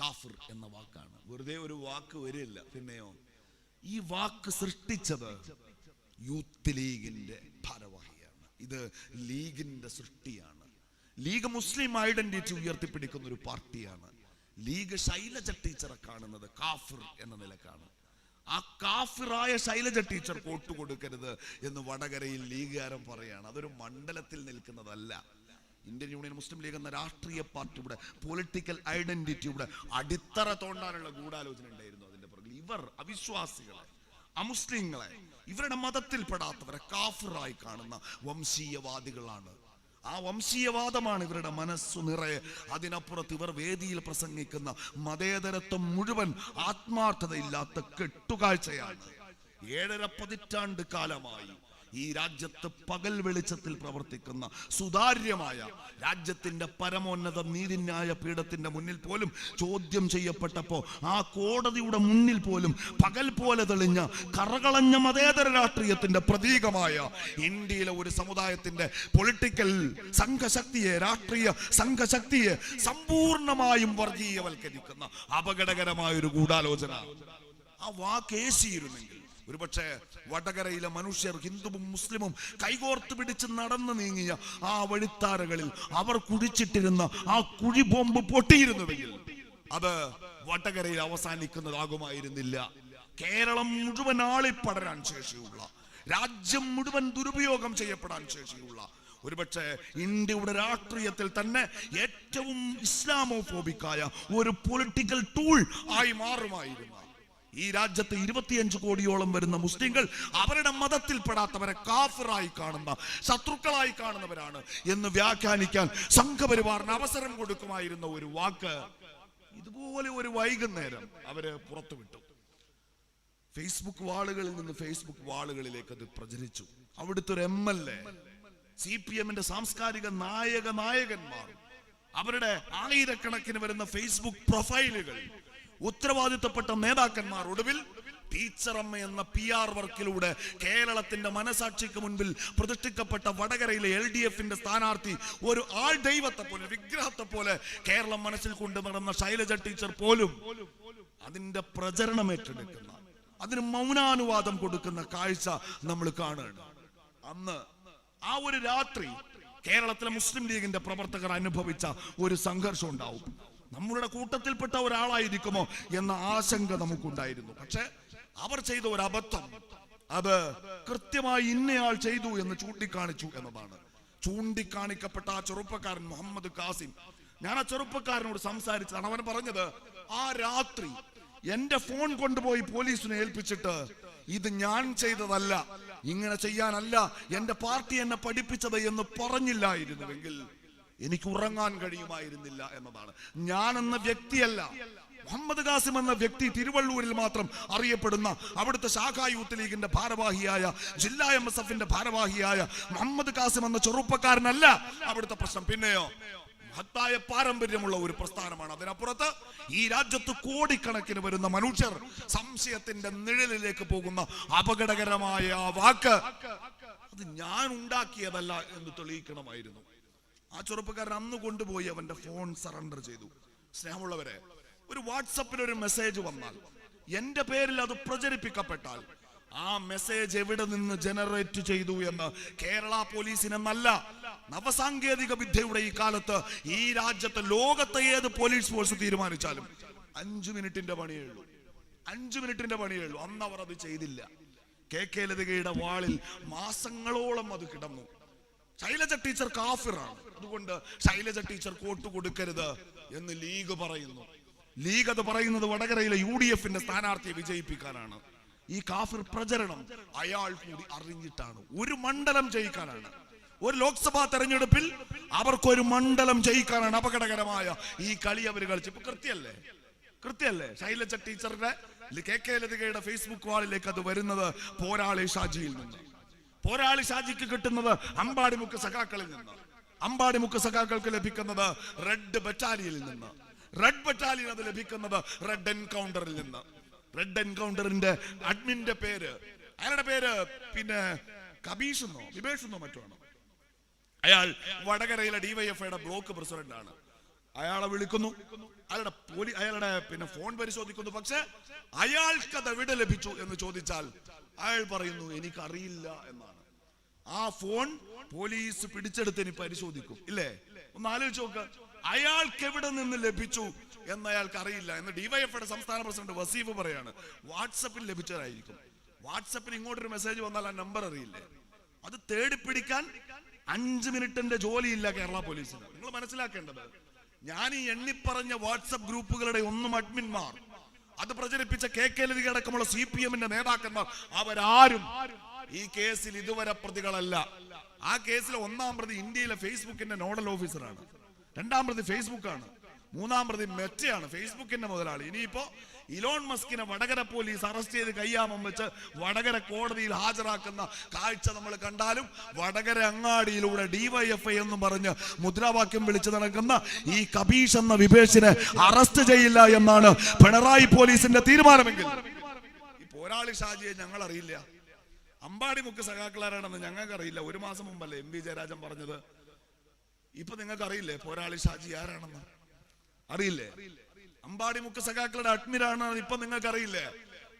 കാഫിർ എന്ന വാക്കാണ്. വെറുതെ ഒരു വാക്ക് വരില്ല. പിന്നെയോ? ഈ വാക്ക് സൃഷ്ടിച്ചത് യൂത്ത് ലീഗിന്റെ ഭാരവാഹിയാണ്. ഇത് ലീഗിന്റെ സൃഷ്ടിയാണ്. ലീഗ് മുസ്ലിം ഐഡന്റിറ്റി ഉയർത്തിപ്പിടിക്കുന്ന ഒരു പാർട്ടിയാണ്. ലീഗ് ശൈലജ ടീച്ചറെ കാണുന്നത് കാഫിർ എന്ന നിലക്കാണ്. ആ കാഫിറായ ശൈലജ ടീച്ചർ വോട്ട് കൊടുക്കരുത് എന്ന് വടകരയിൽ ലീഗുകാരൻ പറയാണ്. അതൊരു മണ്ഡലത്തിൽ നിൽക്കുന്നതല്ല. ഇന്ത്യൻ യൂണിയൻ മുസ്ലിം ലീഗ് എന്ന രാഷ്ട്രീയ പാർട്ടി പാർട്ടിയുടെ പൊളിറ്റിക്കൽ ഐഡന്റിറ്റി ഐഡന്റിറ്റിയുടെ അടിത്തറ തോണ്ടാനുള്ള ഗൂഢാലോചന ഉണ്ടായിരുന്നു അതിന്റെ പുറകിൽ. ഇവർ അവിശ്വാസികളെ അമുസ്ലിങ്ങളെ ഇവരുടെ മതത്തിൽപ്പെടാത്തവരെ കാഫിറായി കാണുന്ന വംശീയവാദികളാണ്. ആ വംശീയവാദമാണ് ഇവരുടെ മനസ്സു നിറയെ അതിനപ്പുറത്ത് ഇവർ വേദിയിൽ പ്രസംഗിക്കുന്ന മതേതരത്വം മുഴുവൻ ആത്മാർത്ഥതയില്ലാത്ത കെട്ടുകാഴ്ചയാണ്. ഏഴര പതിറ്റാണ്ട് കാലമായി ഈ രാജ്യത്ത് പകൽ വെളിച്ചത്തിൽ പ്രവർത്തിക്കുന്ന സുതാര്യമായ രാജ്യത്തിന്റെ പരമോന്നത നീതിന്യായ പീഠത്തിന്റെ മുന്നിൽ പോലും ചോദ്യം ചെയ്യപ്പെട്ടപ്പോ ആ കോടതിയുടെ മുന്നിൽ പോലും പകൽ പോലെ തെളിഞ്ഞ കറകളഞ്ഞ മതേതര രാഷ്ട്രീയത്തിന്റെ പ്രതീകമായ ഇന്ത്യയിലെ ഒരു സമുദായത്തിന്റെ പൊളിറ്റിക്കൽ സംഘശക്തിയെ രാഷ്ട്രീയ സംഘശക്തിയെ സമ്പൂർണമായും വർഗീയവൽക്കരിക്കുന്ന അപകടകരമായ ഒരു ഗൂഢാലോചന. ആ വാക്കേശിയിരുന്നെങ്കിൽ ഒരുപക്ഷെ വടകരയിലെ മനുഷ്യർ ഹിന്ദുവും മുസ്ലിമും കൈകോർത്ത് പിടിച്ച് നടന്നു നീങ്ങിയ ആ വഴിത്താരകളിൽ അവർ കുഴിച്ചിട്ടിരുന്ന ആ കുഴി ബോംബ് പൊട്ടിയിരുന്നുവെങ്കിൽ അത് വടകരയിൽ അവസാനിക്കുന്നതാകുമായിരുന്നില്ല. കേരളം മുഴുവൻ ആളിപ്പടരാൻ ശേഷിയുള്ള രാജ്യം മുഴുവൻ ദുരുപയോഗം ചെയ്യപ്പെടാൻ ശേഷിയുള്ള ഒരുപക്ഷെ ഇന്ത്യയുടെ രാഷ്ട്രീയത്തിൽ തന്നെ ഏറ്റവും ഇസ്ലാമോഫോബിക്കായ ഒരു പൊളിറ്റിക്കൽ ടൂൾ ആയി മാറുമായിരുന്നു. ഈ രാജ്യത്ത് ഇരുപത്തിയഞ്ച് കോടിയോളം വരുന്ന മുസ്ലിങ്ങൾ അവരുടെ മതത്തിൽപ്പെടാത്തവരെ കാഫിറായി കാണുന്ന ശത്രുക്കളായി കാണുന്നവരാണ് എന്ന് വ്യാഖ്യാനിക്കാൻ സംഘപരിവാറിന് അവസരം കൊടുക്കുമായിരുന്ന ഒരു വാക്ക് ഇതുപോലെ ഒരു വൈകുന്നേരം അവർ പുറത്തുവിട്ടു. ഫേസ്ബുക്ക് വാളുകളിൽ നിന്ന് ഫേസ്ബുക്ക് വാളുകളിലേക്ക് അത് പ്രചരിച്ചു. അവിടുത്തെ ഒരു M L A C P എമ്മിന്റെ സാംസ്കാരിക നായക നായകന്മാർ അവരുടെ ആയിരക്കണക്കിന് വരുന്ന ഫേസ്ബുക്ക് പ്രൊഫൈലുകൾ ഉത്തരവാദിത്തപ്പെട്ട നേതാക്കന്മാർ ഒടുവിൽ ടീച്ചറമ്മ എന്ന പി ആർ വർക്കിലൂടെ കേരളത്തിന്റെ മനസാക്ഷിക്ക് മുൻപിൽ പ്രതിഷ്ഠിക്കപ്പെട്ട വടകരയിലെ എൽ ഡി എഫിന്റെ സ്ഥാനാർത്ഥി ഒരു ആൾ ദൈവത്തെ പോലെ വിഗ്രഹത്തെ പോലെ കേരളം മനസ്സിൽ കൊണ്ടു നടന്ന ശൈലജ ടീച്ചർ പോലും അതിന്റെ പ്രചരണം ഏറ്റെടുക്കുന്ന അതിന് മൗനാനുവാദം കൊടുക്കുന്ന കാഴ്ച നമ്മൾ കാണുകയാണ്. അന്ന് ആ ഒരു രാത്രി കേരളത്തിലെ മുസ്ലിം ലീഗിന്റെ പ്രവർത്തകർ അനുഭവിച്ച ഒരു സംഘർഷം ഉണ്ടാവും. നമ്മളുടെ കൂട്ടത്തിൽപ്പെട്ട ഒരാളായിരിക്കുമോ എന്ന ആശങ്ക നമുക്കുണ്ടായിരുന്നു. പക്ഷെ അവർ ചെയ്ത ഒരു അബദ്ധം. അത് കൃത്യമായി ഇന്നയാൾ ചെയ്തു എന്ന് ചൂണ്ടിക്കാണിച്ചു എന്നതാണ്. ചൂണ്ടിക്കാണിക്കപ്പെട്ട ആ ചെറുപ്പക്കാരൻ മുഹമ്മദ് കാസിം ഞാൻ ആ ചെറുപ്പക്കാരനോട് സംസാരിച്ചതാണ്. അവൻ പറഞ്ഞത് ആ രാത്രി എന്റെ ഫോൺ കൊണ്ടുപോയി പോലീസിനെ ഏൽപ്പിച്ചിട്ട് ഇത് ഞാൻ ചെയ്തതല്ല ഇങ്ങനെ ചെയ്യാനല്ല എന്റെ പാർട്ടി എന്നെ പഠിപ്പിച്ചത് എന്ന് പറഞ്ഞില്ലായിരുന്നുവെങ്കിൽ എനിക്ക് ഉറങ്ങാൻ കഴിയുമായിരുന്നില്ല എന്നതാണ്. ഞാൻ എന്ന വ്യക്തിയല്ല. മുഹമ്മദ് കാസിം എന്ന വ്യക്തി തിരുവള്ളൂരിൽ മാത്രം അറിയപ്പെടുന്ന അവിടുത്തെ ശാഖാ യൂത്ത് ലീഗിന്റെ ഭാരവാഹിയായ ജില്ലാ എം എസ് എഫിന്റെ ഭാരവാഹിയായ മുഹമ്മദ് കാസിം എന്ന ചെറുപ്പക്കാരനല്ല അവിടുത്തെ പ്രശ്നം. പിന്നെയോ? മഹത്തായ പാരമ്പര്യമുള്ള ഒരു പ്രസ്ഥാനമാണ്. അതിനപ്പുറത്ത് ഈ രാജ്യത്ത് കോടിക്കണക്കിന് വരുന്ന മനുഷ്യർ സംശയത്തിന്റെ നിഴലിലേക്ക് പോകുന്ന അപകടകരമായ വാക്ക്. അത് ഞാൻ ഉണ്ടാക്കിയതല്ല എന്ന് തെളിയിക്കണമായിരുന്നു. ആ ചെറുപ്പക്കാരൻ അന്ന് കൊണ്ടുപോയി അവന്റെ ഫോൺ സറണ്ടർ ചെയ്തു. സ്നേഹമുള്ളവരെ ഒരു വാട്സപ്പിൽ ഒരു മെസ്സേജ് വന്നാൽ എന്റെ പേരിൽ അത് പ്രചരിപ്പിക്കപ്പെട്ടാൽ ആ മെസ്സേജ് എവിടെ നിന്ന് ജനറേറ്റ് ചെയ്തു എന്ന് കേരള പോലീസിനെന്നല്ല നവസാങ്കേതിക വിദ്യയുടെ ഈ കാലത്ത് ഈ രാജ്യത്തെ ലോകത്തെ ഏത് പോലീസ് ഫോഴ്സ് തീരുമാനിച്ചാലും അഞ്ചു മിനിറ്റിന്റെ പണിയേ ഉള്ളൂ. അഞ്ചു മിനിറ്റിന്റെ പണിയേ ഉള്ളൂ. അന്ന് അവർ അത് ചെയ്തില്ല. കെ കെ ലതികയുടെ വാളിൽ മാസങ്ങളോളം അത് കിടന്നു. ശൈലജ ടീച്ചർ കാഫിറാണ്. അതുകൊണ്ട് ശൈലജ ടീച്ചർ കോട്ട് കൊടുക്കരുത് എന്ന് ലീഗ് പറയുന്നു. ലീഗ് അത് പറയുന്നത് വടകരയിലെ യു ഡി എഫിന്റെ സ്ഥാനാർത്ഥിയെ വിജയിപ്പിക്കാനാണ്. ഈ കാഫിർ പ്രചരണം അയാൾ കൂടി അറിഞ്ഞിട്ടാണ്. ഒരു മണ്ഡലം ജയിക്കാനാണ്. ഒരു ലോക്സഭാ തെരഞ്ഞെടുപ്പിൽ അവർക്കൊരു മണ്ഡലം ജയിക്കാനാണ് അപകടകരമായ ഈ കളി അവർ കളിച്ചു. ഇപ്പൊ കൃത്യല്ലേ? കൃത്യല്ലേ? ശൈലജ ടീച്ചറുടെ കെ കെ ലതികയുടെ ഫേസ്ബുക്ക് വാളിലേക്ക് അത് വരുന്നത് പോരാളി ഷാജിയിൽ നിന്ന്. പോരാളി ഷാജിക്ക് കിട്ടുന്നത് അമ്പാടിമുക്ക് സഖാക്കളിൽ നിന്ന്. അമ്പാടിമുക്ക് സഖാക്കൾക്ക് ലഭിക്കുന്നത് റെഡ് ബറ്റാലിയനിൽ നിന്ന്. റെഡ് ബറ്റാലിയൻ അത് ലഭിക്കുന്നത് റെഡ് എൻകൗണ്ടറിൽ നിന്ന്. റെഡ് എൻകൗണ്ടറിന്റെ അഡ്മിന്റെ പേര്. അയാളുടെ പേര് പിന്നെ കബീഷ് എന്നോ എന്നോ മറ്റോ ആണ് അയാൾ വടകരയിലെ ഡിവൈഎഫ്ഐയുടെ ബ്ലോക്ക് പ്രസിഡന്റ് ആണ് അയാളെ വിളിക്കുന്നു. അയാളുടെ പോലീ അയാളുടെ പിന്നെ ഫോൺ പരിശോധിക്കുന്നു. പക്ഷെ അയാൾക്ക് അത് എവിടെ ലഭിച്ചു എന്ന് ചോദിച്ചാൽ അയാൾ പറയുന്നു എനിക്കറിയില്ല എന്നാണ്. ആ ഫോൺ പോലീസ് പിടിച്ചെടുത്ത് ഇനി പരിശോധിക്കും. ഇല്ലേ? ഒന്ന് ആലോചിച്ച് നോക്ക. അയാൾക്ക് എവിടെ നിന്ന് ലഭിച്ചു എന്ന് അയാൾക്ക് അറിയില്ല എന്ന് ഡിവൈഎഫ്ഐയുടെ സംസ്ഥാന പ്രസിഡന്റ് വസീഫ് പറയാണ്. വാട്സപ്പിൽ ലഭിച്ചതായിരിക്കും. വാട്സപ്പിൽ ഇങ്ങോട്ടൊരു മെസ്സേജ് വന്നാൽ ആ നമ്പർ അറിയില്ലേ? അത് തേടി പിടിക്കാൻ അഞ്ച് മിനിറ്റിന്റെ ജോലിയില്ല കേരള പോലീസിന്. നിങ്ങൾ മനസ്സിലാക്കേണ്ടത്? ഞാൻ ഈ എണ്ണിപ്പറഞ്ഞ വാട്സപ്പ് ഗ്രൂപ്പുകളുടെ ഒന്നും അഡ്മിന്മാർ അത് പ്രചരിപ്പിച്ച കെ കെ ലതി അടക്കമുള്ള സി പി എമ്മിന്റെ നേതാക്കന്മാർ അവരാരും ഈ കേസിൽ ഇതുവരെ പ്രതികളല്ല. ആ കേസിൽ ഒന്നാം പ്രതി ഇന്ത്യയിലെ ഫേസ്ബുക്കിന്റെ നോഡൽ ഓഫീസറാണ്. രണ്ടാം പ്രതി ഫേസ്ബുക്കാണ്. മൂന്നാം പ്രതി മെറ്റയാണ് ഫേസ്ബുക്കിന്റെ മുതലാളി. ഇനിയിപ്പോ ഇലോൺ മസ്കിനെ വടകര പോലീസ് അറസ്റ്റ് ചെയ്ത് കയ്യാമം വെച്ച് വടകര കോടതിയിൽ ഹാജരാക്കുന്ന കാഴ്ച നമ്മൾ കണ്ടാലും വടകര അങ്ങാടിയിലൂടെ ഡിവൈഎഫ്ഐ എന്ന് പറഞ്ഞ് മുദ്രാവാക്യം വിളിച്ചു നടക്കുന്ന ഈ കബീഷ് എന്ന വിഭേഷിനെ അറസ്റ്റ് ചെയ്യില്ല എന്നാണ് പിണറായി പോലീസിന്റെ തീരുമാനമെങ്കിൽ. പോരാളി ഷാജിയെ ഞങ്ങൾ അറിയില്ല അമ്പാടി മുക്ക് സഖാക്കളാരാണെന്ന് ഞങ്ങൾക്ക് അറിയില്ല ഒരു മാസം മുമ്പല്ലേ എം വി ജയരാജൻ പറഞ്ഞത്? ഇപ്പൊ നിങ്ങൾക്ക് അറിയില്ലേ പോരാളി ഷാജി ആരാണെന്ന്? അറിയില്ലേ? അമ്പാടി മുക്ക് സഖാക്കളുടെ അഡ്മിരാണെന്ന് ഇപ്പൊ നിങ്ങൾക്കറിയില്ലേ?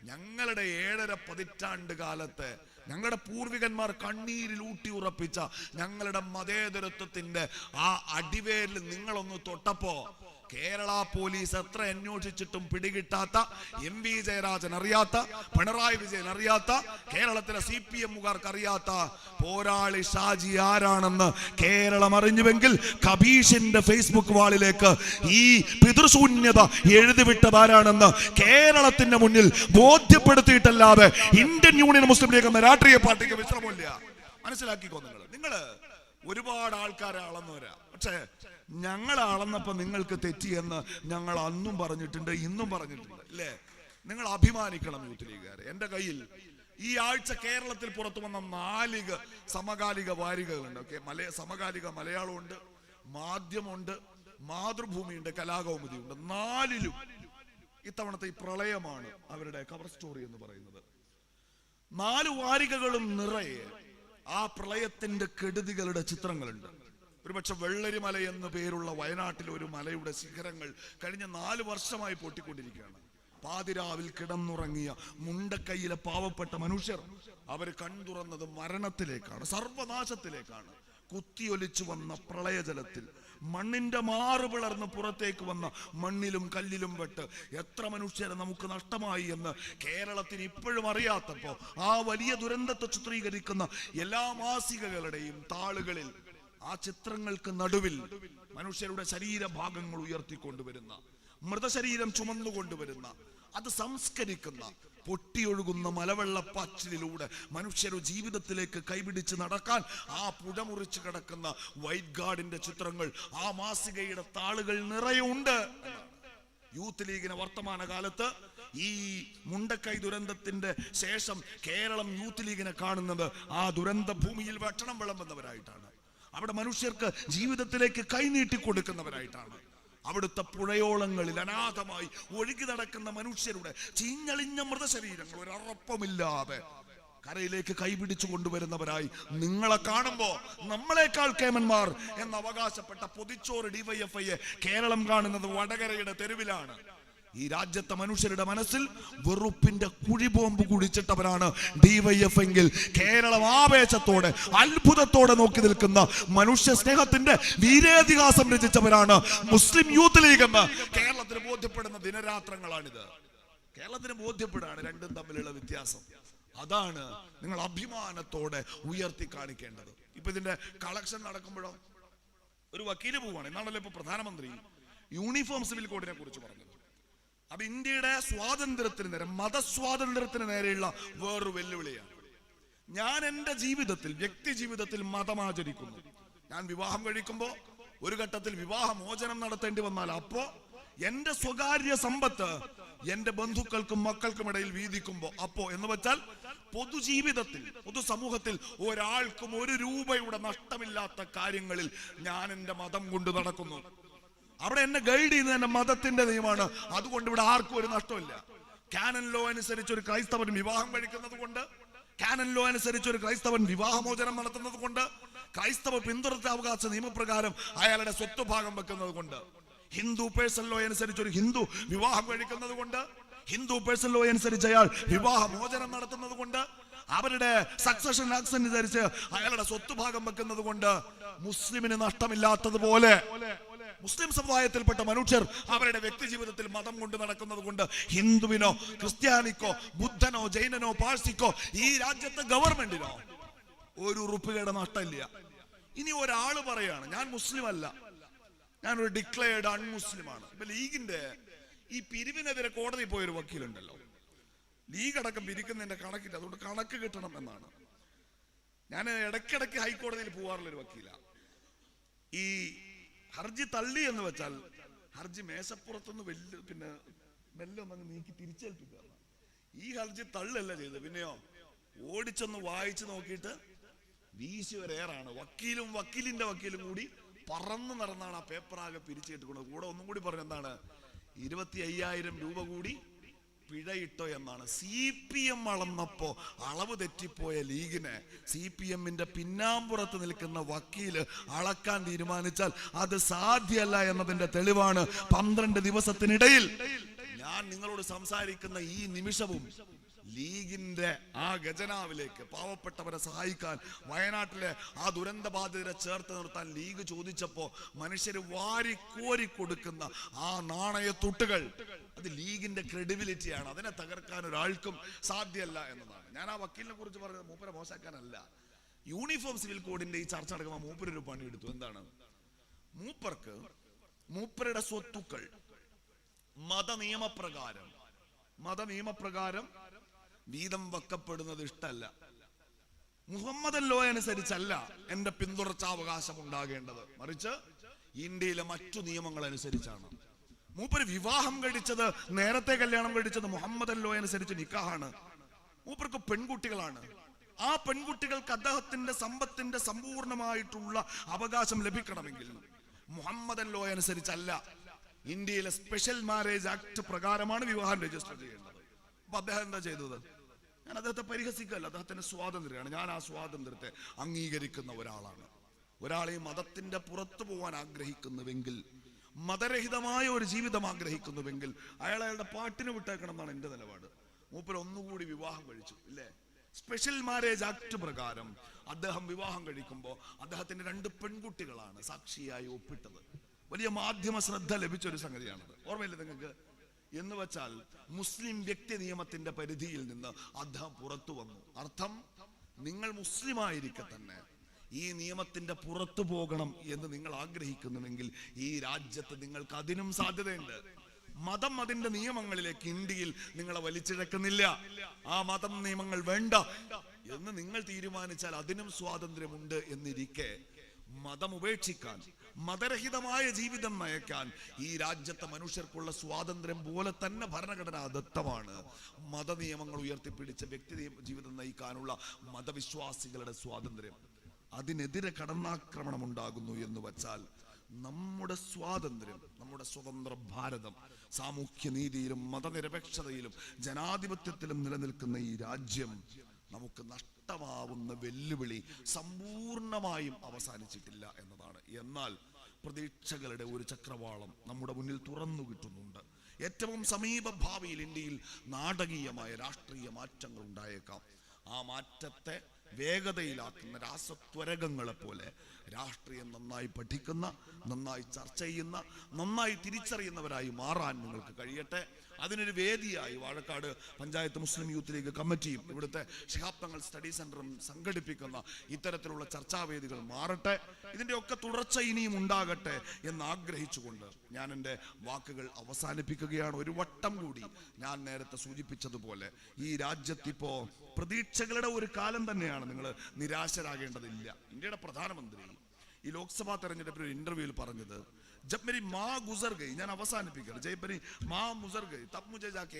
ഞങ്ങളുടെ ഏഴര പതിറ്റാണ്ട് കാലത്തെ ഞങ്ങളുടെ പൂർവികന്മാർ കണ്ണീരിൽ ഊട്ടി ഉറപ്പിച്ച ഞങ്ങളുടെ മതേതരത്വത്തിന്റെ ആ അടിവേരിൽ നിങ്ങളൊന്ന് തൊട്ടപ്പോ കേരള പോലീസ് എത്ര അന്വേഷിച്ചിട്ടും പിടികിട്ടാത്ത എം വി ജയരാജൻ അറിയാത്ത പിണറായി വിജയൻ അറിയാത്ത കേരളത്തിലെ സി പി എമ്മുകാർക്ക് അറിയാത്ത പോരാളി ഷാജി ആരാണെന്ന് കേരളം അറിഞ്ഞുവെങ്കിൽ കബീഷിന്റെ ഫേസ്ബുക്ക് വാളിലേക്ക് ഈ പിതൃശൂന്യത എഴുതിവിട്ടത് ആരാണെന്ന് കേരളത്തിന്റെ മുന്നിൽ ബോധ്യപ്പെടുത്തിയിട്ടല്ലാതെ ഇന്ത്യൻ യൂണിയൻ മുസ്ലിം ലീഗ് എന്ന രാഷ്ട്രീയ പാർട്ടിക്ക് വിശ്രമമില്ല. മനസ്സിലാക്കിക്കോ നിങ്ങൾ. നിങ്ങൾ ഒരുപാട് ആൾക്കാരെ അളന്നവരാ പക്ഷേ ഞങ്ങൾ അളന്നപ്പോ നിങ്ങൾക്ക് തെറ്റിയെന്ന് ഞങ്ങൾ അന്നും പറഞ്ഞിട്ടുണ്ട് ഇന്നും പറഞ്ഞിട്ടുണ്ട് അല്ലേ? നിങ്ങൾ അഭിമാനിക്കണം യൂത്ത് ലീഗുകാരെ കയ്യിൽ ഈ ആഴ്ച കേരളത്തിൽ പുറത്തു വന്ന നാലിക സമകാലിക വാരികകളുണ്ട്. ഓക്കെ മലയ സമകാലിക മലയാളമുണ്ട് മാധ്യമമുണ്ട് മാതൃഭൂമിയുണ്ട് കലാകൗമുദി ഉണ്ട് നാലിലും ഇത്തവണത്തെ ഈ പ്രളയമാണ് അവരുടെ കവർ സ്റ്റോറി എന്ന് പറയുന്നത്. നാല് വാരികകളും നിറയെ ആ പ്രളയത്തിന്റെ കെടുതികളുടെ ചിത്രങ്ങളുണ്ട്. ഒരുപക്ഷെ വെള്ളരിമല എന്ന് പേരുള്ള വയനാട്ടിലെ ഒരു മലയുടെ ശിഖരങ്ങൾ കഴിഞ്ഞ നാല് വർഷമായി പൊട്ടിക്കൊണ്ടിരിക്കുകയാണ്. പാതിരാവിൽ കിടന്നുറങ്ങിയ മുണ്ടക്കൈയിലെ പാവപ്പെട്ട മനുഷ്യർ അവർ കൺതുറന്നത് മരണത്തിലേക്കാണ് സർവനാശത്തിലേക്കാണ്. കുത്തിയൊലിച്ചു വന്ന പ്രളയജലത്തിൽ മണ്ണിന്റെ മാറ് പിളർന്ന് പുറത്തേക്ക് വന്ന മണ്ണിലും കല്ലിലും വെട്ട് എത്ര മനുഷ്യരെ നമുക്ക് നഷ്ടമായി എന്ന് കേരളത്തിന് ഇപ്പോഴും അറിയാത്തപ്പോ ആ വലിയ ദുരന്തത്തെ ചിത്രീകരിക്കുന്ന എല്ലാ മാസികകളുടെയും താളുകളിൽ ആ ചിത്രങ്ങൾക്ക് നടുവിൽ മനുഷ്യരുടെ ശരീരഭാഗങ്ങൾ ഉയർത്തിക്കൊണ്ടുവരുന്ന മൃതശരീരം ചുമന്നുകൊണ്ടുവരുന്ന അത് സംസ്കരിക്കുന്ന പൊട്ടിയൊഴുകുന്ന മലവെള്ളപ്പാച്ചിലൂടെ മനുഷ്യരുടെ ജീവിതത്തിലേക്ക് കൈപിടിച്ച് നടക്കാൻ ആ പുഴമുറിച്ച് കിടക്കുന്ന വൈറ്റ് ഗാർഡിന്റെ ചിത്രങ്ങൾ ആ മാസികയുടെ താളുകൾ നിറയുണ്ട്. യൂത്ത് ലീഗിന് വർത്തമാന കാലത്ത് ഈ മുണ്ടക്കൈ ദുരന്തത്തിന്റെ ശേഷം കേരളം യൂത്ത് ലീഗിനെ കാണുന്നത് ആ ദുരന്ത ഭൂമിയിൽ ഭക്ഷണം വിളമ്പുന്നവരായിട്ടാണ്. അവിടെ മനുഷ്യർക്ക് ജീവിതത്തിലേക്ക് കൈനീട്ടി കൊടുക്കുന്നവരായിട്ടാണ്. അവിടുത്തെ പുഴയോളങ്ങളിൽ അനാഥമായി ഒഴുകി നടക്കുന്ന മനുഷ്യരുടെ ചീഞ്ഞളിഞ്ഞ മൃതശരീരങ്ങൾ ഒരു കരയിലേക്ക് കൈപിടിച്ചു കൊണ്ടുവരുന്നവരായി നിങ്ങളെ കാണുമ്പോ നമ്മളെക്കാൾ കേമന്മാർ എന്ന് അവകാശപ്പെട്ട പൊതിച്ചോറ് ഡിവൈഎഫ്ഐയെ കേരളം കാണുന്നത് വടകരയുടെ തെരുവിലാണ്. ഈ രാജ്യത്തെ മനുഷ്യരുടെ മനസ്സിൽ വെറുപ്പിന്റെ കുഴിബോംബ് കുഴിച്ചിട്ടവരാണ് ഡിവൈഎഫ് എങ്കിൽ കേരളം ആവേശത്തോടെ അത്ഭുതത്തോടെ നോക്കി നിൽക്കുന്ന മനുഷ്യ സ്നേഹത്തിന്റെ വീരേതിഹാസം രചിച്ചവരാണ് മുസ്ലിം യൂത്ത് ലീഗ് എന്ന് കേരളത്തിന് ബോധ്യപ്പെടുന്ന ദിനരാത്രങ്ങളാണിത്. കേരളത്തിന് ബോധ്യപ്പെടുകയാണ് രണ്ടും തമ്മിലുള്ള വ്യത്യാസം. അതാണ് നിങ്ങൾ അഭിമാനത്തോടെ ഉയർത്തി കാണിക്കേണ്ടത്. ഇപ്പൊ ഇതിന്റെ കളക്ഷൻ നടക്കുമ്പോഴോ? ഒരു വക്കീൽ പോവാണ്. എന്നാണല്ലോ ഇപ്പൊ പ്രധാനമന്ത്രി യൂണിഫോം സിവിൽ കോഡിനെ കുറിച്ച് പറഞ്ഞത്. അപ്പൊ ഇന്ത്യയുടെ സ്വാതന്ത്ര്യത്തിന് നേരെ മതസ്വാതന്ത്ര്യത്തിന് നേരെയുള്ള വേറൊരു വെല്ലുവിളിയാണ്. ഞാൻ എന്റെ ജീവിതത്തിൽ വ്യക്തി ജീവിതത്തിൽ മതം ആചരിക്കുന്നു. ഞാൻ വിവാഹം കഴിക്കുമ്പോൾ ഒരു ഘട്ടത്തിൽ വിവാഹമോചനം നടത്തേണ്ടി വന്നാൽ അപ്പോ എന്റെ സ്വകാര്യ സമ്പത്ത് എന്റെ ബന്ധുക്കൾക്കും മക്കൾക്കും ഇടയിൽ വീതിക്കുമ്പോ അപ്പോ എന്ന് വെച്ചാൽ പൊതുജീവിതത്തിൽ പൊതുസമൂഹത്തിൽ ഒരാൾക്കും ഒരു രൂപയുടെ നഷ്ടമില്ലാത്ത കാര്യങ്ങളിൽ ഞാൻ എന്റെ മതം കൊണ്ട് നടക്കുന്നു. അവിടെ എന്നെ ഗൈഡ് ചെയ്യുന്നത് എന്റെ മതത്തിന്റെ നിയമമാണ് അതുകൊണ്ട് ഇവിടെ ആർക്കും ഒരു നഷ്ടമില്ല കാനൻ ലോ അനുസരിച്ച് ഒരു ക്രൈസ്തവൻ വിവാഹം കഴിക്കുന്നത് കൊണ്ട് കാനൻ ലോ അനുസരിച്ച് ഒരു ക്രൈസ്തവൻ വിവാഹമോചനം നടത്തുന്നത് കൊണ്ട് ക്രൈസ്തവ പിന്തുടർച്ച അവകാശ നിയമപ്രകാരം അയാളുടെ സ്വത്ത് ഭാഗം വെക്കുന്നത് കൊണ്ട് ഹിന്ദു പേഴ്സൺ ലോ അനുസരിച്ച് ഒരു ഹിന്ദു വിവാഹം കഴിക്കുന്നത് കൊണ്ട് ഹിന്ദു പേഴ്സൺ ലോ അനുസരിച്ച് അയാൾ വിവാഹമോചനം നടത്തുന്നത് കൊണ്ട് അവരുടെ സക്സഷൻ ആക്സ് അനുസരിച്ച് അയാളുടെ സ്വത്ത് ഭാഗം വെക്കുന്നത് കൊണ്ട് മുസ്ലിമിന് നഷ്ടമില്ലാത്തതുപോലെ മുസ്ലിം സമുദായത്തിൽപ്പെട്ട മനുഷ്യർ അവരുടെ വ്യക്തി ജീവിതത്തിൽ മതം കൊണ്ട് നടക്കുന്നത് കൊണ്ട് ഹിന്ദുവിനോ ക്രിസ്ത്യാനിക്കോ ബുദ്ധനോ ജൈനനോ പാഴ്സിക്കോ ഈ രാജ്യത്തെ ഗവൺമെന്റിനോ ഒരു ഉറുപ്പുകയുടെ നഷ്ടമില്ല. ഇനി ഒരാൾ പറയാണ് ഞാൻ മുസ്ലിം അല്ല ഞാനൊരു ഡിക്ലെയർഡ് അൺമുസ്ലിമാണ് ഇപ്പൊ ലീഗിന്റെ ഈ പിരിവിനെതിരെ കോടതി പോയൊരു വക്കീലുണ്ടല്ലോ. ലീഗ് അടക്കം പിരിക്കുന്നതിന്റെ കണക്കില്ല. അതുകൊണ്ട് കണക്ക് കിട്ടണം എന്നാണ്. ഞാൻ ഇടയ്ക്കിടയ്ക്ക് ഹൈക്കോടതിയിൽ പോവാറുള്ള ഒരു വക്കീല. ഈ ഹർജി തള്ളി എന്ന് വെച്ചാൽ ഹർജി മേശപ്പുറത്തുനിന്ന് വലിയ പിന്നെ മെല്ലെ ഒന്ന് നീക്കി തിരിച്ചേൽപ്പിക്കുക. ഈ ഹർജി തള്ളല്ല ചെയ്തത്? പിന്നെയോ? ഓടിച്ചൊന്ന് വായിച്ചു നോക്കിയിട്ട് വീശി ഒരേറാണ് വക്കീലും വക്കീലിന്റെ വക്കീലും കൂടി പറന്നു നടന്നാണ് ആ പേപ്പർ ആകെ കിട്ടുന്നത് കൂടെ ഒന്നും കൂടി പറഞ്ഞു എന്താണ്? ഇരുപത്തി അയ്യായിരം രൂപ കൂടി പിഴയിട്ടോ എന്നാണ്. സി പി എം അളന്നപ്പോ അളവ് തെറ്റിപ്പോയ ലീഗിനെ സി പി എമ്മിന്റെ പിന്നാമ്പുറത്ത് നിൽക്കുന്ന വക്കീൽ അളക്കാൻ തീരുമാനിച്ചാൽ അത് സാധ്യല്ല എന്നതിന്റെ തെളിവാണ് പന്ത്രണ്ട് ദിവസത്തിനിടയിൽ. ഞാൻ നിങ്ങളോട് സംസാരിക്കുന്ന ഈ നിമിഷവും ലീഗിന്റെ ആ ഖജനാവിലേക്ക് പാവപ്പെട്ടവരെ സഹായിക്കാൻ വയനാട്ടിലെ ആ ദുരന്ത ബാധിതരെ ചേർത്ത് നിർത്താൻ ലീഗ് ചോദിച്ചപ്പോ മനുഷ്യർ വാരിക്കോരി കൊടുക്കുന്ന ആ നാണയത്തുട്ടുകൾ അത് ലീഗിന്റെ ക്രെഡിബിലിറ്റിയാണ്. അതിനെ തകർക്കാൻ ഒരാൾക്കും സാധ്യമല്ല എന്നതാണ്. ഞാൻ ആ വക്കീലിനെ കുറിച്ച് പറഞ്ഞത് മൂപ്പരെ മോശക്കാനല്ല യൂണിഫോം സിവിൽ കോഡിന്റെ ഈ ചർച്ച നടക്കുമ്പോൾ മൂപ്പരൊരു പണിയെടുത്തു. എന്താണ്? മൂപ്പർക്ക് മൂപ്പരുടെ സ്വത്തുക്കൾ മതനിയമപ്രകാരം മതനിയമപ്രകാരം വീതം വെക്കപ്പെടുന്നത് ഇഷ്ടല്ല. മുഹമ്മദ് ലോ അനുസരിച്ചല്ല എന്റെ പിന്തുടർച്ചാവകാശം ഉണ്ടാകേണ്ടത്. മറിച്ച് ഇന്ത്യയിലെ മറ്റു നിയമങ്ങൾ അനുസരിച്ചാണ് മൂപ്പര് വിവാഹം കഴിച്ചത് നേരത്തെ കല്യാണം കഴിച്ചത് മുഹമ്മദ് അല്ലോ അനുസരിച്ച് നിക്കാഹാണ്. മൂപ്പർക്ക് പെൺകുട്ടികളാണ്. ആ പെൺകുട്ടികൾക്ക് അദ്ദേഹത്തിന്റെ സമ്പത്തിന്റെ സമ്പൂർണമായിട്ടുള്ള അവകാശം ലഭിക്കണമെങ്കിൽ മുഹമ്മദ് അല്ലോ അനുസരിച്ചല്ല. ഇന്ത്യയിലെ സ്പെഷ്യൽ മാരേജ് ആക്ട് പ്രകാരമാണ് വിവാഹം രജിസ്റ്റർ ചെയ്യേണ്ടത്. അപ്പൊ അദ്ദേഹം എന്താ ചെയ്തത്? ഞാൻ അദ്ദേഹത്തെ പരിഹസിക്കല്ല അദ്ദേഹത്തിന്റെ സ്വാതന്ത്ര്യമാണ്. ഞാൻ ആ സ്വാതന്ത്ര്യത്തെ അംഗീകരിക്കുന്ന ഒരാളാണ്. ഒരാളെ മതത്തിന്റെ പുറത്തു പോകാൻ ആഗ്രഹിക്കുന്നുവെങ്കിൽ മതരഹിതമായ ഒരു ജീവിതം ആഗ്രഹിക്കുന്നുവെങ്കിൽ അയാൾ അയാളുടെ പാട്ടിന് വിട്ടേക്കണം എന്നാണ് എന്റെ നിലപാട്. മൂപ്പർ ഒന്നുകൂടി വിവാഹം കഴിച്ചു ഇല്ലേ? സ്പെഷ്യൽ മാരേജ് ആക്ട് പ്രകാരം അദ്ദേഹം വിവാഹം കഴിക്കുമ്പോൾ അദ്ദേഹത്തിന്റെ രണ്ട് പെൺകുട്ടികളാണ് സാക്ഷിയായി ഒപ്പിട്ടത്. വലിയ മാധ്യമ ശ്രദ്ധ ലഭിച്ച ഒരു സംഗതിയാണത്. ഓർമ്മയില്ലേ നിങ്ങൾക്ക്? എന്ന് വെച്ചാൽ മുസ്ലിം വ്യക്തി നിയമത്തിന്റെ പരിധിയിൽ നിന്ന് അദ്ദേഹം പുറത്തു വന്നു. അർത്ഥം നിങ്ങൾ മുസ്ലിം ആയിരിക്കെ തന്നെ ഈ നിയമത്തിന്റെ പുറത്തു പോകണം എന്ന് നിങ്ങൾ ആഗ്രഹിക്കുന്നുവെങ്കിൽ ഈ രാജ്യത്ത് നിങ്ങൾക്ക് അതിനും സാധ്യതയുണ്ട്. മതം അതിന്റെ നിയമങ്ങളിലേക്ക് ഇന്ത്യയിൽ നിങ്ങളെ വലിച്ചിഴക്കുന്നില്ല. ആ മതം നിയമങ്ങൾ വേണ്ട എന്ന് നിങ്ങൾ തീരുമാനിച്ചാൽ അതിനും സ്വാതന്ത്ര്യമുണ്ട് എന്നിരിക്കെ മതം ഉപേക്ഷിക്കാൻ മതരഹിതമായ ജീവിതം നയക്കാൻ ഈ രാജ്യത്തെ മനുഷ്യർക്കുള്ള സ്വാതന്ത്ര്യം പോലെ തന്നെ ഭരണഘടനാ ദത്തമാണ്. മതനിയമങ്ങൾ ഉയർത്തിപ്പിടിച്ച വ്യക്തി ജീവിതം നയിക്കാനുള്ള മതവിശ്വാസികളുടെ സ്വാതന്ത്ര്യം. അതിനെതിരെ കടന്നാക്രമണം ഉണ്ടാകുന്നു എന്ന് വച്ചാൽ നമ്മുടെ സ്വാതന്ത്ര്യം നമ്മുടെ സ്വതന്ത്ര ഭാരതം സാമൂഹ്യനീതിയിലും മതനിരപേക്ഷതയിലും ജനാധിപത്യത്തിലും നിലനിൽക്കുന്ന ഈ രാജ്യം നമുക്ക് നഷ്ടമാവുന്ന വെല്ലുവിളി സമ്പൂർണമായും അവസാനിച്ചിട്ടില്ല എന്നതാണ്. എന്നാൽ പ്രതീക്ഷകളുടെ ഒരു ചക്രവാളം നമ്മുടെ മുന്നിൽ തുറന്നു കിട്ടുന്നുണ്ട്. ഏറ്റവും സമീപ ഭാവിയിൽ ഇന്ത്യയിൽ നാടകീയമായ രാഷ്ട്രീയ മാറ്റങ്ങൾ ഉണ്ടായേക്കാം ആ മാറ്റത്തെ വേഗതയിലാക്കുന്ന രാസത്വരകങ്ങളെ പോലെ രാഷ്ട്രീയം നന്നായി പഠിക്കുന്ന നന്നായി ചർച്ച ചെയ്യുന്ന നന്നായി തിരിച്ചറിയുന്നവരായി മാറാൻ നിങ്ങൾക്ക് കഴിയട്ടെ. അതിനൊരു വേദിയായി Vazhakkad panchayat Muslim Youth League കമ്മിറ്റിയും ഇവിടുത്തെ ശിഹാബ്ദങ്ങൾ സ്റ്റഡി സെന്ററും സംഘടിപ്പിക്കുന്ന ഇത്തരത്തിലുള്ള ചർച്ചാവേദികൾ മാറട്ടെ. ഇതിന്റെ ഒക്കെ തുടർച്ച ഇനിയും ഉണ്ടാകട്ടെ എന്ന് ആഗ്രഹിച്ചുകൊണ്ട് ഞാൻ എന്റെ വാക്കുകൾ അവസാനിപ്പിക്കുകയാണ്. ഒരു വട്ടം കൂടി ഞാൻ നേരത്തെ സൂചിപ്പിച്ചതുപോലെ ഈ രാജ്യത്തിപ്പോ പ്രതീക്ഷകളുടെ ഒരു കാലം തന്നെയാണ്. നിങ്ങൾ നിരാശരാകേണ്ടതില്ല. ഇന്ത്യയുടെ പ്രധാനമന്ത്രി ഈ ലോക്സഭാ തെരഞ്ഞെടുപ്പിൽ ഒരു ഇന്റർവ്യൂവിൽ പറഞ്ഞത് ജബ് മേരി മാ ഗുസർ ഗൈ ഞാൻ അവസാനിപ്പിക്കണം ജയ്പരി മാ മുസർ ഗൈ തബ് മുജെ ജാക്കെ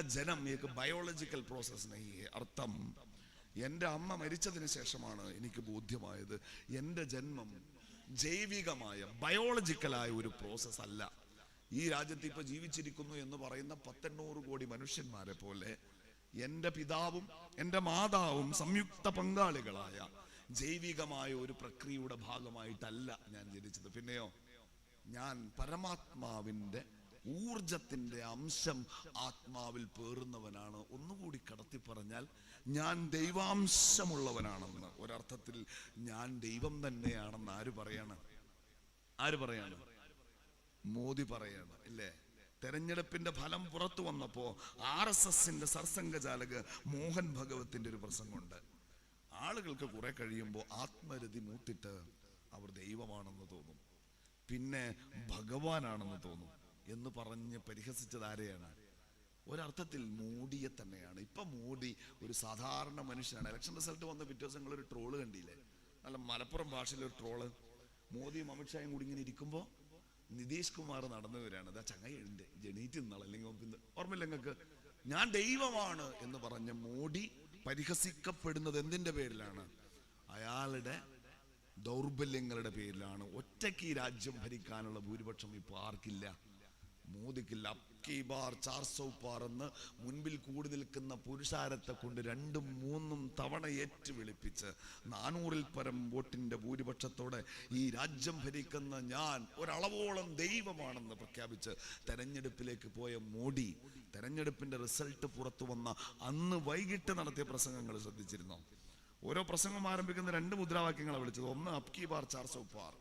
ജനം ഏക്ക് ബയോളജിക്കൽ പ്രോസസ് നഹി അർത്ഥം എന്റെ അമ്മ മരിച്ചതിന് ശേഷമാണ് എനിക്ക് ബോധ്യമായത്. എന്റെ ജന്മം ജൈവികമായ ബയോളജിക്കലായ ഒരു പ്രോസസ് അല്ല. ഈ രാജ്യത്ത് ഇപ്പൊ ജീവിച്ചിരിക്കുന്നു എന്ന് പറയുന്ന പത്തെണ്ണൂറ് കോടി മനുഷ്യന്മാരെ പോലെ എന്റെ പിതാവും എന്റെ മാതാവും സംയുക്ത പങ്കാളികളായ ജൈവികമായ ഒരു പ്രക്രിയയുടെ ഭാഗമായിട്ടല്ല ഞാൻ ജനിച്ചത്. പിന്നെയോ ഞാൻ പരമാത്മാവിന്റെ ഊർജത്തിന്റെ അംശം ആത്മാവിൽ പേറുന്നവനാണ്. ഒന്നുകൂടി കടത്തി പറഞ്ഞാൽ ഞാൻ ദൈവാംശമുള്ളവനാണെന്ന്. ഒരർത്ഥത്തിൽ ഞാൻ ദൈവം തന്നെയാണെന്ന് ആര് പറയാണ്? ആര് പറയാണ്? മോദി പറയാണ് ഇല്ലേ? തെരഞ്ഞെടുപ്പിന്റെ ഫലം പുറത്തു വന്നപ്പോ ആർ എസ് എസിന്റെ സർസംഘചാലക് മോഹൻ ഭഗവത്തിന്റെ ഒരു പ്രസംഗമുണ്ട്. ആളുകൾക്ക് കുറെ കഴിയുമ്പോൾ ആത്മരതി മൂത്തിട്ട് അവർ ദൈവമാണെന്ന് തോന്നും. പിന്നെ ഭഗവാനാണെന്ന് തോന്നും എന്ന് പറഞ്ഞ് പരിഹസിച്ചത് ആരെയാണ്? ഒരർത്ഥത്തിൽ മോഡിയെ തന്നെയാണ്. ഇപ്പൊ മോഡി ഒരു സാധാരണ മനുഷ്യനാണ്. ഇലക്ഷൻ റിസൾട്ട് വന്ന പിറ്റേ ദിവസം ഒരു ട്രോൾ കണ്ടില്ലേ? നല്ല മലപ്പുറം ഭാഷയിലൊരു ട്രോൾ മോദിയും അമിത്ഷായും കൂടി ഇങ്ങനെ ഇരിക്കുമ്പോ നിതീഷ് കുമാർ നടന്നു വരികയാണ് ഇതാ ചങ്ങായി എഴുണ്ട് ജനീറ്റ് നിന്നാളെ അല്ലെങ്കിൽ ഓർമ്മയില്ല നിങ്ങൾക്ക് ഞാൻ ദൈവമാണ് എന്ന് പറഞ്ഞ മോഡി പരിഹസിക്കപ്പെടുന്നത് എന്തിന്റെ പേരിലാണ്? അയാളുടെ ദൗർബല്യങ്ങളുടെ പേരിലാണ്. ഒറ്റയ്ക്ക് ഈ രാജ്യം ഭരിക്കാനുള്ള ഭൂരിപക്ഷം ഇപ്പോൾ ആർക്കില്ല. മോദിക്കില്ല. അബ്കി ബാർ ചാർ സൗ പാർ എന്ന് മുൻപിൽ കൂടി നിൽക്കുന്ന പുരുഷാരത്തെ കൊണ്ട് രണ്ടും മൂന്നും തവണ ഏറ്റു വിളിപ്പിച്ച് നാനൂറിൽ പരം വോട്ടിന്റെ ഭൂരിപക്ഷത്തോടെ ഈ രാജ്യം ഭരിക്കുന്ന ഞാൻ ഒരളവോളം ദൈവമാണെന്ന് പ്രഖ്യാപിച്ച് തെരഞ്ഞെടുപ്പിലേക്ക് പോയ മോഡി തെരഞ്ഞെടുപ്പിന്റെ റിസൾട്ട് പുറത്തു വന്ന അന്ന് വൈകിട്ട് നടത്തിയ പ്രസംഗങ്ങൾ ശ്രദ്ധിച്ചിരുന്നോ? ഓരോ പ്രസംഗം ആരംഭിക്കുന്ന രണ്ട് മുദ്രാവാക്യങ്ങളാണ് വിളിച്ചത്. ഒന്ന് അപ്കി ബാർ ചാർ സൗപ്പാർ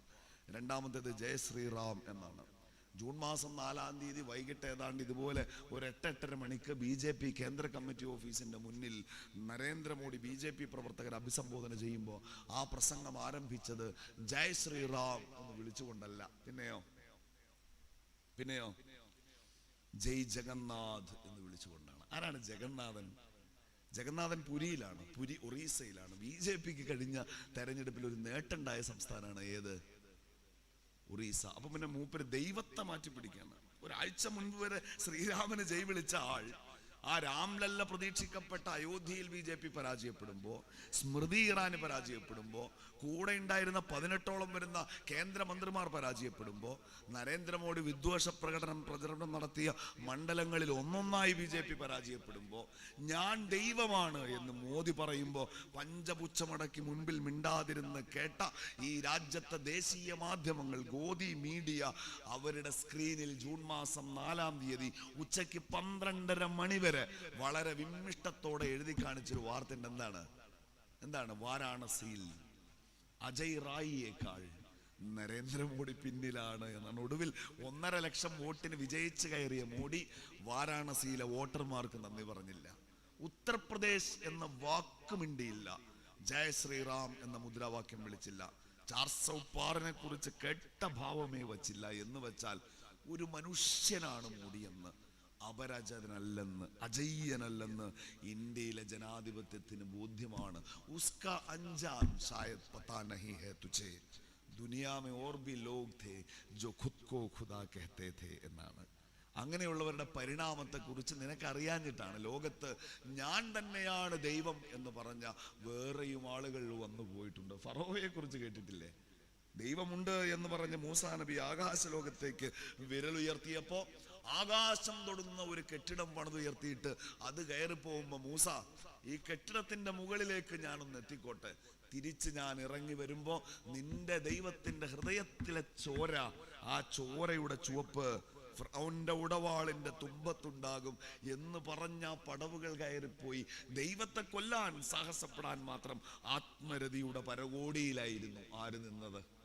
രണ്ടാമത്തേത് ജയ ശ്രീറാം എന്നാണ്. ജൂൺ മാസം നാലാം തീയതി വൈകിട്ട് ഏതാണ്ട് ഇതുപോലെ ഒരു എട്ടെട്ടര മണിക്ക് ബി ജെ പി കേന്ദ്ര കമ്മിറ്റി ഓഫീസിന്റെ മുന്നിൽ നരേന്ദ്രമോദി ബി ജെ പി പ്രവർത്തകരെ അഭിസംബോധന ചെയ്യുമ്പോൾ ആ പ്രസംഗം ആരംഭിച്ചത് ജയ് ശ്രീറാം എന്ന് വിളിച്ചുകൊണ്ടല്ല. പിന്നെയോ? പിന്നെയോ? ജയ് ജഗന്നാഥ് എന്ന് വിളിച്ചുകൊണ്ടാണ്. ആരാണ് ജഗന്നാഥൻ? ജഗന്നാഥൻ പുരിയിലാണ്. പുരി ഒറീസയിലാണ്. ബി ജെ പിക്ക് കഴിഞ്ഞ തെരഞ്ഞെടുപ്പിൽ ഒരു നേട്ടമുണ്ടായ സംസ്ഥാനമാണ് ഏത്? ഒറീസ അപ്പൊ പിന്നെ മൂപ്പര് ദൈവത്തെ മാറ്റി പിടിക്കുകയാണ് ഒരാഴ്ച മുൻപ് വരെ ശ്രീരാമന് ജയ് വിളിച്ച ആൾ ആ രാംലല്ല പ്രതീക്ഷിക്കപ്പെട്ട അയോധ്യയിൽ ബി ജെ പി പരാജയപ്പെടുമ്പോൾ സ്മൃതി ഇറാന് പരാജയപ്പെടുമ്പോൾ കൂടെ ഉണ്ടായിരുന്ന പതിനെട്ടോളം വരുന്ന കേന്ദ്രമന്ത്രിമാർ പരാജയപ്പെടുമ്പോൾ നരേന്ദ്രമോദി വിദ്വേഷ പ്രകടനം പ്രചരണം നടത്തിയ മണ്ഡലങ്ങളിൽ ഒന്നൊന്നായി ബി ജെ പി പരാജയപ്പെടുമ്പോൾ ഞാൻ ദൈവമാണ് എന്ന് മോദി പറയുമ്പോൾ പഞ്ചപുച്ഛമടക്കി മുൻപിൽ മിണ്ടാതിരുന്ന് കേട്ട ഈ രാജ്യത്തെ ദേശീയ മാധ്യമങ്ങൾ ഗോദി മീഡിയ അവരുടെ സ്ക്രീനിൽ ജൂൺ മാസം നാലാം തീയതി ഉച്ചയ്ക്ക് പന്ത്രണ്ടര മണി വരെ വളരെ വിമ്മിഷ്ടത്തോടെ എഴുതി കാണിച്ചൊരു വാർത്തയുണ്ട്. എന്താണ്? എന്താണ്? വാരാണസിയിൽ അജയ് റായിയേക്കാൾ നരേന്ദ്രമോദി പിന്നിലാണ് എന്നാണ്. ഒടുവിൽ ഒന്നര ലക്ഷം വോട്ടിന് വിജയിച്ചു കയറിയ മോഡി വാരാണസിയിലെ വോട്ടർമാർക്ക് നന്ദി പറഞ്ഞില്ല. ഉത്തർപ്രദേശ് എന്ന വാക്ക് മിണ്ടിയില്ല. ജയ ശ്രീറാം എന്ന മുദ്രാവാക്യം വിളിച്ചില്ല. ചാർസൗപ്പാറിനെ കുറിച്ച് കെട്ട ഭാവമേ വച്ചില്ല. എന്ന് വെച്ചാൽ ഒരു മനുഷ്യനാണ് മോഡി എന്ന്. അപരാജിതനല്ലെന്ന് അജയ്യനല്ലെന്ന് ഇന്ത്യയിലെ ജനാധിപത്യത്തിന് ബോധ്യമാണ്. ഉസ്ക അഞ്ചാം ശായത് പത്താ നഹി ഹേ തുചേ ദുനിയാ മേ ഓർ ബി ലോക് തേ ജോ ഖുദ് കോ ഖുദാ കഹത്തേ തേ എന്നാണ്. അങ്ങനെയുള്ളവരുടെ പരിണാമത്തെക്കുറിച്ച് നിനക്കറിയാഞ്ഞിട്ടാണ് ലോകത്ത് ഞാൻ തന്നെയാണ് ദൈവം എന്ന് പറഞ്ഞ വേറെയും ആളുകൾ വന്നു പോയിട്ടുണ്ട്. ഫറോവയെക്കുറിച്ച് കേട്ടിട്ടില്ലേ? ദൈവമുണ്ട് എന്ന് പറഞ്ഞ മൂസാ നബി ആകാശലോകത്തേക്ക് വിരലുയർത്തിയപ്പോ ആകാശം തൊടുന്ന ഒരു കെട്ടിടം പണിതുയർത്തിയിട്ട് അത് കയറി പോകുമ്പോ മൂസ ഈ കെട്ടിടത്തിന്റെ മുകളിലേക്ക് ഞാനൊന്ന് എത്തിക്കോട്ടെ. തിരിച്ച് ഞാൻ ഇറങ്ങി വരുമ്പോ നിന്റെ ദൈവത്തിന്റെ ഹൃദയത്തിലെ ചോര ആ ചോരയുടെ ചുവപ്പ് ഫിർഔന്റെ ഉടവാളിന്റെ തുമ്പത്തുണ്ടാകും. എന്ന് പറഞ്ഞ പടവുകൾ കയറിപ്പോയി. ദൈവത്തെ കൊല്ലാൻ സാഹസപ്പെടാൻ മാത്രം ആത്മരതിയുടെ പരകോടിയിലായിരുന്നു ആര് നിന്നത്.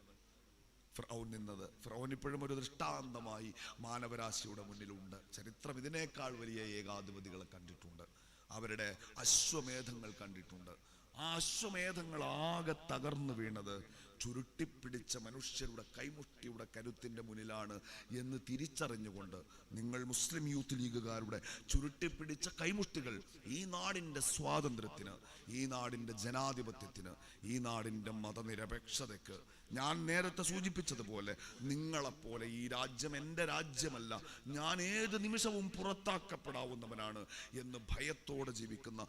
ഫിറൗൻ നിന്നത്. ഫിറൗൻ ഇപ്പോഴും ഒരു ദൃഷ്ടാന്തമായി മാനവരാശിയുടെ മുന്നിലുണ്ട്. ചരിത്രം ഇതിനേക്കാൾ വലിയ ഏകാധിപതികളെ കണ്ടിട്ടുണ്ട്. അവരുടെ അശ്വമേധങ്ങൾ കണ്ടിട്ടുണ്ട്. ആ അശ്വമേധങ്ങളാകെ തകർന്നു വീണത്. ചുരുട്ടിപ്പിടിച്ച മനുഷ്യരുടെ കൈമുട്ടിയുടെ കരുത്തിന്റെ മുന്നിലാണ് എന്ന് തിരിച്ചറിഞ്ഞുകൊണ്ട് നിങ്ങൾ മുസ്ലിം യൂത്ത് ലീഗുകാരുടെ ചുരുട്ടിപ്പിടിച്ച കൈമുട്ടികൾ ഈ നാടിന്റെ സ്വാതന്ത്ര്യത്തിന് ഈ നാടിന്റെ ജനാധിപത്യത്തിന് ഈ നാടിന്റെ മതനിരപേക്ഷതയ്ക്ക് ഞാൻ നേരത്തെ സൂചിപ്പിച്ചതുപോലെ നിങ്ങളെപ്പോലെ ഈ രാജ്യം എന്റെ രാജ്യമല്ല ഞാൻ ഏത് നിമിഷവും പുറത്താക്കപ്പെടാവുന്നവനാണ് എന്ന് ഭയത്തോടെ ജീവിക്കുന്ന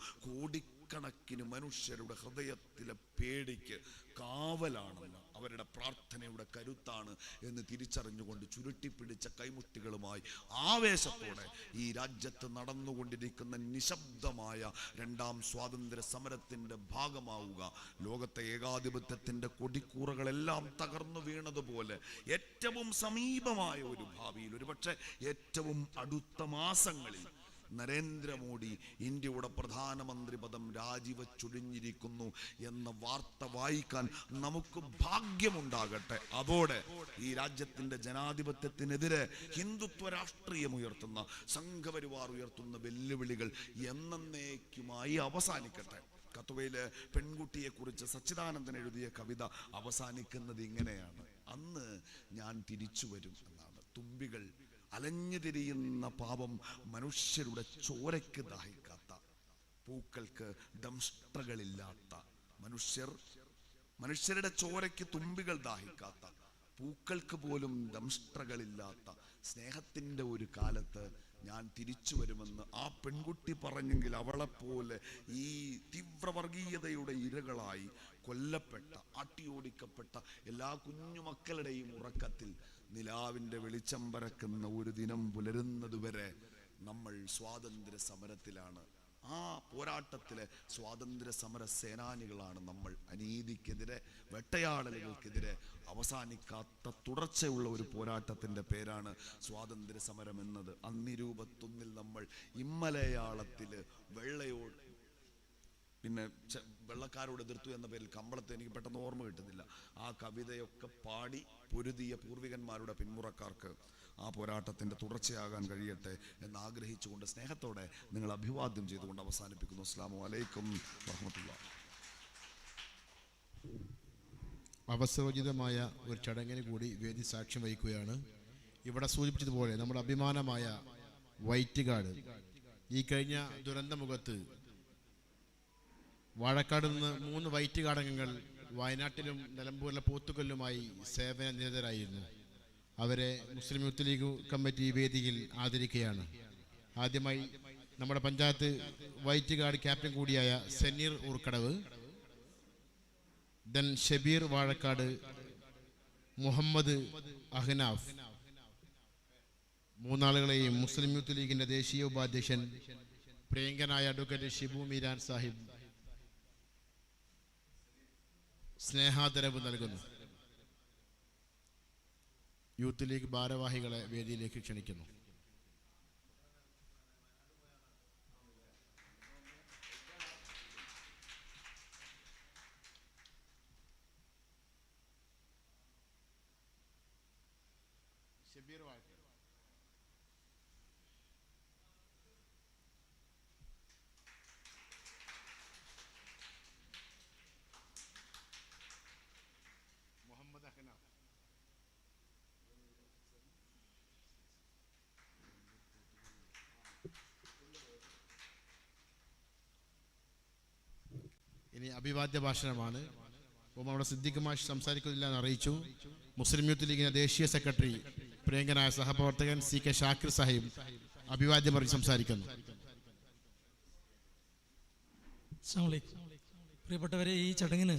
കോടിക്കണക്കിന് മനുഷ്യരുടെ ഹൃദയത്തിലെ പേടിക്ക് കാവലാണെന്ന് അവരുടെ പ്രാർത്ഥനയുടെ കരുത്താണ് എന്ന് തിരിച്ചറിഞ്ഞുകൊണ്ട് ചുരുട്ടിപ്പിടിച്ച കൈമുട്ടികളുമായി ആവേശത്തോടെ ഈ രാജ്യത്ത് നടന്നുകൊണ്ടിരിക്കുന്ന നിശബ്ദമായ രണ്ടാം സ്വാതന്ത്ര്യ സമരത്തിന്റെ ഭാഗമാവുക. ലോകത്തെ ഏകാധിപത്യത്തിന്റെ കൊടിക്കൂറകളെല്ലാം തകർന്നു വീണതുപോലെ ഏറ്റവും സമീപമായ ഒരു ഭാവിയിൽ ഒരുപക്ഷെ ഏറ്റവും അടുത്ത മാസങ്ങളിൽ നരേന്ദ്രമോദി ഇന്ത്യയുടെ പ്രധാനമന്ത്രി പദം രാജിവെച്ചൊഴിഞ്ഞിരിക്കുന്നു എന്ന വാർത്ത വായിക്കാൻ നമുക്ക് ഭാഗ്യമുണ്ടാകട്ടെ. അതോടെ ഈ രാജ്യത്തിന്റെ ജനാധിപത്യത്തിനെതിരെ ഹിന്ദുത്വ രാഷ്ട്രീയം ഉയർത്തുന്ന സംഘപരിവാർ ഉയർത്തുന്ന വെല്ലുവിളികൾ എന്നേക്കുമായി അവസാനിക്കട്ടെ. കത്തുവയിലെ പെൺകുട്ടിയെ കുറിച്ച് സച്ചിദാനന്ദൻ എഴുതിയ കവിത അവസാനിക്കുന്നത് ഇങ്ങനെയാണ്. അന്ന് ഞാൻ തിരിച്ചു വരും എന്നാണ്. തുമ്പികൾ അലഞ്ഞു തിരിയുന്ന പാപം മനുഷ്യരുടെ ചോരയ്ക്ക് ദാഹിക്കാത്ത പൂക്കൾക്ക് ദംഷ്ട്രകളില്ലാത്ത മനുഷ്യർ മനുഷ്യരുടെ ചോരയ്ക്ക് തുമ്പികൾ ദാഹിക്കാത്ത പൂക്കൾക്ക് പോലും ദംഷ്ട്രകളില്ലാത്ത സ്നേഹത്തിന്റെ ഒരു കാലത്ത് ഞാൻ തിരിച്ചു വരുമെന്ന് ആ പെൺകുട്ടി പറഞ്ഞെങ്കിൽ അവളെപ്പോലെ ഈ തീവ്രവർഗീയതയുടെ ഇരകളായി കൊല്ലപ്പെട്ട അട്ടിയോടിക്കപ്പെട്ട എല്ലാ കുഞ്ഞുമക്കളുടെയും ഉറക്കത്തിൽ നിലാവിന്റെ വെളിച്ചം പരക്കുന്ന ഒരു ദിനം പുലരുന്നതുവരെ നമ്മൾ സ്വാതന്ത്ര്യ സമരത്തിലാണ് ആ പോരാട്ടത്തിലെ സ്വാതന്ത്ര്യ സമര സേനാനികളാണ് നമ്മൾ. അനീതിക്കെതിരെ വെട്ടയാടലുകൾക്കെതിരെ അവസാനിക്കാത്ത തുടർച്ചയുള്ള ഒരു പോരാട്ടത്തിന്റെ പേരാണ് സ്വാതന്ത്ര്യ സമരം എന്നത് അന്നിരൂപത്തൊന്നിൽ നമ്മൾ ഇമ്മലയാളത്തിൽ വെള്ളയോ പിന്നെ വെള്ളക്കാരോട് എതിർത്തു എന്ന പേരിൽ കമ്പളത്തെ എനിക്ക് പെട്ടെന്ന് ഓർമ്മ കിട്ടുന്നില്ല. ആ കവിതയൊക്കെ പാടി പൊരുതിയ പൂർവികന്മാരുടെ പിന്മുറക്കാർക്ക് ആ പോരാട്ടത്തിന്റെ തുടർച്ചയാകാൻ കഴിയട്ടെ എന്ന് ആഗ്രഹിച്ചുകൊണ്ട് സ്നേഹത്തോടെ നിങ്ങൾ അഭിവാദ്യം ചെയ്തുകൊണ്ട് അവസാനിപ്പിക്കുന്നു. അസ്ലാം വലൈക്കും വറഹമത്തുള്ള. അവസരോചിതമായ ഒരു ചടങ്ങിന് കൂടി വേദി സാക്ഷ്യം വഹിക്കുകയാണ്. ഇവിടെ സൂചിപ്പിച്ചതുപോലെ നമ്മുടെ അഭിമാനമായ വൈറ്റ് കാർഡ് ഈ കഴിഞ്ഞ ദുരന്തമുഖത്ത് വാഴക്കാട് നിന്ന് മൂന്ന് വൈറ്റ് കാടകങ്ങൾ വയനാട്ടിലും നിലമ്പൂരിലെ പോത്തുകല്ലുമായി സേവന നിരതരായിരുന്നു. അവരെ മുസ്ലിം യൂത്ത് ലീഗ് കമ്മിറ്റി വേദിയിൽ ആദരിക്കുകയാണ്. ആദ്യമായി നമ്മുടെ പഞ്ചായത്ത് വൈറ്റ് ഗാർഡ് ക്യാപ്റ്റൻ കൂടിയായ സെനീർ ഊർക്കടവ് ദെൻ ഷബീർ വാഴക്കാട് മുഹമ്മദ് അഹ്നാഫ് മൂന്നാളുകളെയും മുസ്ലിം യൂത്ത് ലീഗിന്റെ ദേശീയ ഉപാധ്യക്ഷൻ പ്രിയങ്കനായ അഡ്വക്കേറ്റ് ഷിബു മീരാൻ സാഹിബ് സ്നേഹാദരവ് നൽകുന്നു. യൂത്ത് ലീഗ് ഭാരവാഹികളെ വേദിയിലേക്ക് ക്ഷണിക്കുന്നു. ഇനി അഭിവാദ്യ ഭാഷണമാണ്. അപ്പം അവിടെ സിദ്ദിഖ് മാഷ് സംസാരിക്കുന്നില്ല എന്ന് അറിയിച്ചു. മുസ്ലിം യൂത്ത് ലീഗിന്റെ ദേശീയ സെക്രട്ടറി പ്രിയങ്കനായ സഹപ്രവർത്തകൻ സി കെ ഷാക്കിർ സാഹിബ് അഭിവാദ്യം പറഞ്ഞ് സംസാരിക്കുന്നു. പ്രിയപ്പെട്ടവരെ ഈ ചടങ്ങിന്